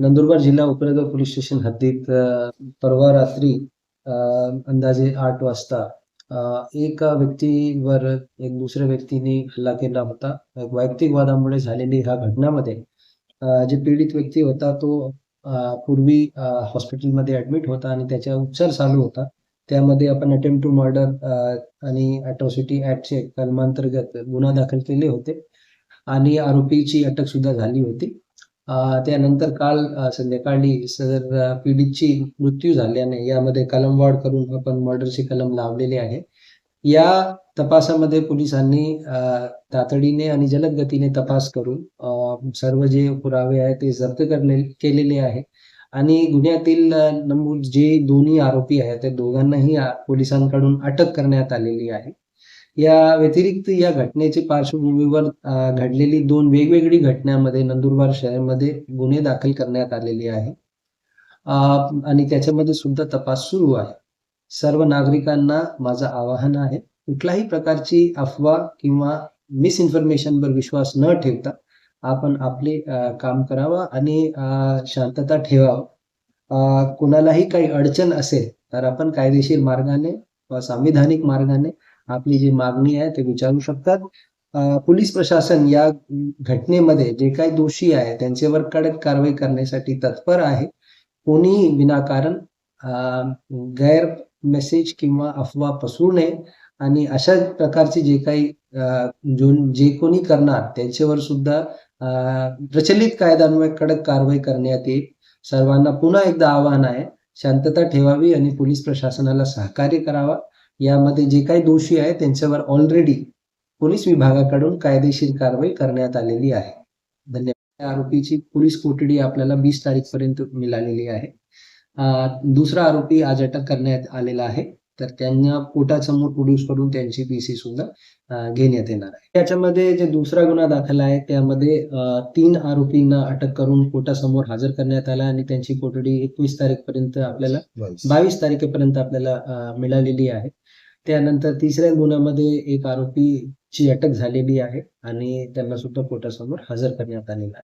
नंदुरबार जिल्हा उपनगर police station हद्दीत परवा रात्री अंदाजे आठ वाजता एक एका व्यक्तीवर एक दुसऱ्या व्यक्तीने हल्ला केला होता. वैयक्तिक वादामुळे झालेली ह्या घटनामध्ये जे पीडित व्यक्ती होता तो पूर्वी हॉस्पिटलमध्ये ऍडमिट होता आणि त्याचा उपचार चालू होता. त्यामध्ये आपण अटेम्प्ट टू मर्डर आणि अट्रॉसिटी ऍक्टचे कलमांतर्गत गुन्हा दाखल केले होते. आणि आरोपीची अटक सुद्धा झाली होती. त्यानंतर काल संध्याकाळी सदर पीडितची मृत्यू झाल्याने यामध्ये कलमवाढ करून आपण मर्डरची कलम लावलेले आहे. या तपासामध्ये पोलिसांनी तातडीने आणि जलद गतीने तपास करून सर्व जे पुरावे आहेत ते जप्त करले केलेले आहे. आणि गुन्ह्यातील नमूद जे दोन्ही आरोपी आहेत त्या दोघांनाही पोलिसांकडून अटक करण्यात आलेली आहे. या व्यतिरिक्त या घटनेच्या पार्श्वभूमीवर घडलेली दोन वेगवेगळी घटनांमध्ये नंदुरबार शहरामध्ये गुन्हे दाखल करण्यात आलेले आहे. आणि त्याच्यामध्ये सुद्धा तपास सुरू आहे. सर्व नागरिकांना माझं आवाहन आहे कुठल्याही प्रकारची अफवा किंवा मिसइन्फॉर्मेशनवर विश्वास न ठेवता आपण आपले काम करावं आणि शांतता ठेवावं. कुणालाही काही अडचण असेल तर आपण कायदेशीर मार्गाने व संविधानिक मार्गाने आपली जी मागणी आहे ते विचारू शकतात. पोलीस प्रशासन या घटनेमध्ये जे काही दोषी आहे त्यांच्यावर कडक कारवाई करण्यासाठी तत्पर आहे. कोणी विनाकारण गैर मेसेज किंवा अफवा पसरू नये आणि अशा प्रकारचे जे काही अ, जो जे कोणी करणार त्यांच्यावर सुद्धा अ, प्रचलित कायद्यान्वये कडक कारवाई करण्यात येईल. सर्वांना पुन्हा एकदा आवाहन आहे शांतता ठेवावी आणि पोलीस प्रशासनाला सहकार्य करावा. यामध्ये जे काही दोषी आहे त्यांच्यावर ऑलरेडी पोलीस विभागाकडून कायदेशीर कारवाई करण्यात आलेली आहे. धन्यवाद. या आरोपीची पोलीस कोठडी आपल्याला वीस तारीख पर्यंत मिळालेली आहे. दुसरा आरोपी आज अटक करण्यात आलेला आहे. तर त्यांना कोर्टासमोर प्रोड्यूस करून त्यांची पीसी सुद्धा घेण्यात येणार आहे. त्याच्यामध्ये जे दुसरा गुन्हा दाखल आहे त्यामध्ये तीन आरोपींना अटक करून कोर्टासमोर हजर करण्यात आला आणि त्यांची कोठडी एकवीस तारीख पर्यंत आपल्याला बावीस. तारखेपर्यंत आपल्याला मिळालेली आहे. त्यानंतर तिसऱ्या गुन्ह्यामध्ये एक आरोपीची अटक झालेली आहे आणि त्यांना सुद्धा कोर्टासमोर हजर करण्यात आलेलं आहे.